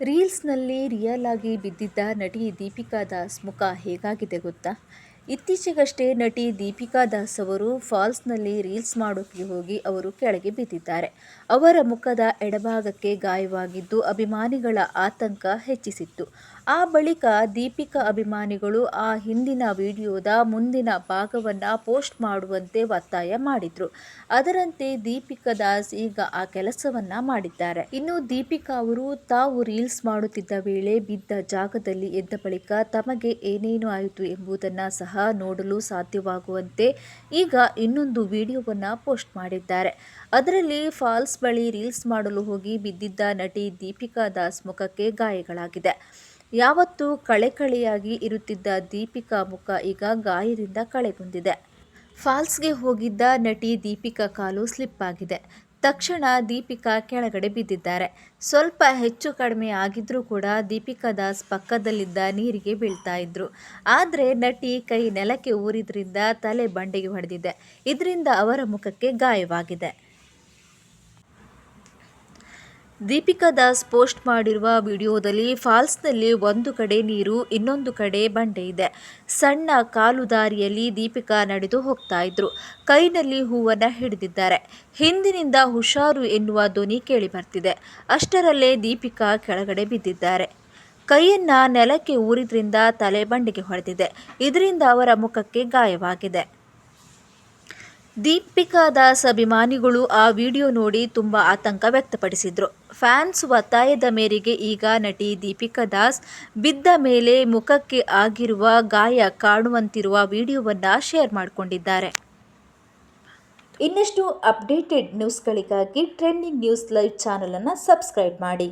ರೀಲ್ಸ್ನಲ್ಲಿ real ಆಗಿ ಬಿದ್ದಿದ್ದ ನಟಿ ದೀಪಿಕಾ ದಾಸ್ ಮುಖ ಹೇಗಾಗಿದೆ ಗೊತ್ತಾ? ಇತ್ತೀಚೆಗಷ್ಟೇ ನಟಿ ದೀಪಿಕಾ ದಾಸ್ ಅವರು ಫಾಲ್ಸ್ನಲ್ಲಿ ರೀಲ್ಸ್ ಮಾಡೋಕ್ಕೆ ಹೋಗಿ ಅವರು ಕೆಳಗೆ ಬಿದ್ದಿದ್ದಾರೆ. ಅವರ ಮುಖದ ಎಡಭಾಗಕ್ಕೆ ಗಾಯವಾಗಿದ್ದು ಅಭಿಮಾನಿಗಳ ಆತಂಕ ಹೆಚ್ಚಿಸಿತ್ತು. ಆ ಬಳಿಕ ದೀಪಿಕಾ ಅಭಿಮಾನಿಗಳು ಆ ಹಿಂದಿನ ವಿಡಿಯೋದ ಮುಂದಿನ ಭಾಗವನ್ನು ಪೋಸ್ಟ್ ಮಾಡುವಂತೆ ಒತ್ತಾಯ ಮಾಡಿದ್ರು. ಅದರಂತೆ ದೀಪಿಕಾ ದಾಸ್ ಈಗ ಆ ಕೆಲಸವನ್ನ ಮಾಡಿದ್ದಾರೆ. ಇನ್ನು ದೀಪಿಕಾ ಅವರು ತಾವು ರೀಲ್ಸ್ ಮಾಡುತ್ತಿದ್ದ ವೇಳೆ ಬಿದ್ದ ಜಾಗದಲ್ಲಿ ಎದ್ದ ಬಳಿಕ ತಮಗೆ ಏನೇನು ಆಯಿತು ಎಂಬುದನ್ನು ಸಹ ನೋಡಲು ಸಾಧ್ಯವಾಗುವಂತೆ ಈಗ ಇನ್ನೊಂದು ವಿಡಿಯೋವನ್ನು ಪೋಸ್ಟ್ ಮಾಡಿದ್ದಾರೆ. ಅದರಲ್ಲಿ ಫಾಲ್ಸ್ ಬಳಿ ರೀಲ್ಸ್ ಮಾಡಲು ಹೋಗಿ ಬಿದ್ದಿದ್ದ ನಟಿ ದೀಪಿಕಾ ದಾಸ್ ಮುಖಕ್ಕೆ ಗಾಯಗಳಾಗಿದೆ. ಯಾವತ್ತೂ ಕಳೆಕಳೆಯಾಗಿ ಇರುತ್ತಿದ್ದ ದೀಪಿಕಾ ಮುಖ ಈಗ ಗಾಯದಿಂದ ಕಳೆಗುಂದಿದೆ ಫಾಲ್ಸ್ಗೆ ಹೋಗಿದ್ದ ನಟಿ ದೀಪಿಕಾ ಕಾಲು ಸ್ಲಿಪ್ ಆಗಿದೆ. ತಕ್ಷಣ ದೀಪಿಕಾ ಕೆಳಗಡೆ ಬಿದ್ದಿದ್ದಾರೆ. ಸ್ವಲ್ಪ ಹೆಚ್ಚು ಕಡಿಮೆ ಆಗಿದ್ರೂ ಕೂಡ ದೀಪಿಕಾ ದಾಸ್ ಪಕ್ಕದಲ್ಲಿದ್ದ ನೀರಿಗೆ ಬೀಳ್ತಾ ಇದ್ರು. ಆದರೆ ನಟಿ ಕೈ ನೆಲಕ್ಕೆ ಊರಿದ್ರಿಂದ ತಲೆ ಬಂಡೆಗೆ ಹೊಡೆದಿದೆ. ಇದರಿಂದ ಅವರ ಮುಖಕ್ಕೆ ಗಾಯವಾಗಿದೆ. ದೀಪಿಕಾ ದಾಸ್ ಪೋಸ್ಟ್ ಮಾಡಿರುವ ವಿಡಿಯೋದಲ್ಲಿ ಫಾಲ್ಸ್ನಲ್ಲಿ ಒಂದು ಕಡೆ ನೀರು, ಇನ್ನೊಂದು ಕಡೆ ಬಂಡೆ ಇದೆ. ಸಣ್ಣ ಕಾಲು ದಾರಿಯಲ್ಲಿ ದೀಪಿಕಾ ನಡೆದು ಹೋಗ್ತಾ ಇದ್ರು. ಕೈನಲ್ಲಿ ಹೂವನ್ನು ಹಿಡಿದಿದ್ದಾರೆ. ಹಿಂದಿನಿಂದ ಹುಷಾರು ಎನ್ನುವ ಧ್ವನಿ ಕೇಳಿ ಬರ್ತಿದೆ. ಅಷ್ಟರಲ್ಲೇ ದೀಪಿಕಾ ಕೆಳಗಡೆ ಬಿದ್ದಿದ್ದಾರೆ. ಕೈಯನ್ನ ನೆಲಕ್ಕೆ ಊರಿದ್ರಿಂದ ತಲೆ ಬಂಡೆಗೆ ಹೊಡೆದಿದೆ. ಇದರಿಂದ ಅವರ ಮುಖಕ್ಕೆ ಗಾಯವಾಗಿದೆ. ದೀಪಿಕಾ ದಾಸ್ ಅಭಿಮಾನಿಗಳು ಆ ವಿಡಿಯೋ ನೋಡಿ ತುಂಬ ಆತಂಕ ವ್ಯಕ್ತಪಡಿಸಿದ್ರು. ಫ್ಯಾನ್ಸ್ ಒತ್ತಾಯದ ಮೇರೆಗೆ ಈಗ ನಟಿ ದೀಪಿಕಾ ದಾಸ್ ಬಿದ್ದ ಮೇಲೆ ಮುಖಕ್ಕೆ ಆಗಿರುವ ಗಾಯ ಕಾಣುವಂತಿರುವ ವಿಡಿಯೋವನ್ನು ಶೇರ್ ಮಾಡಿಕೊಂಡಿದ್ದಾರೆ. ಇನ್ನಷ್ಟು ಅಪ್ಡೇಟೆಡ್ ನ್ಯೂಸ್ಗಳಿಗಾಗಿ ಟ್ರೆಂಡಿಂಗ್ ನ್ಯೂಸ್ ಲೈವ್ ಚಾನಲನ್ನು ಸಬ್ಸ್ಕ್ರೈಬ್ ಮಾಡಿ.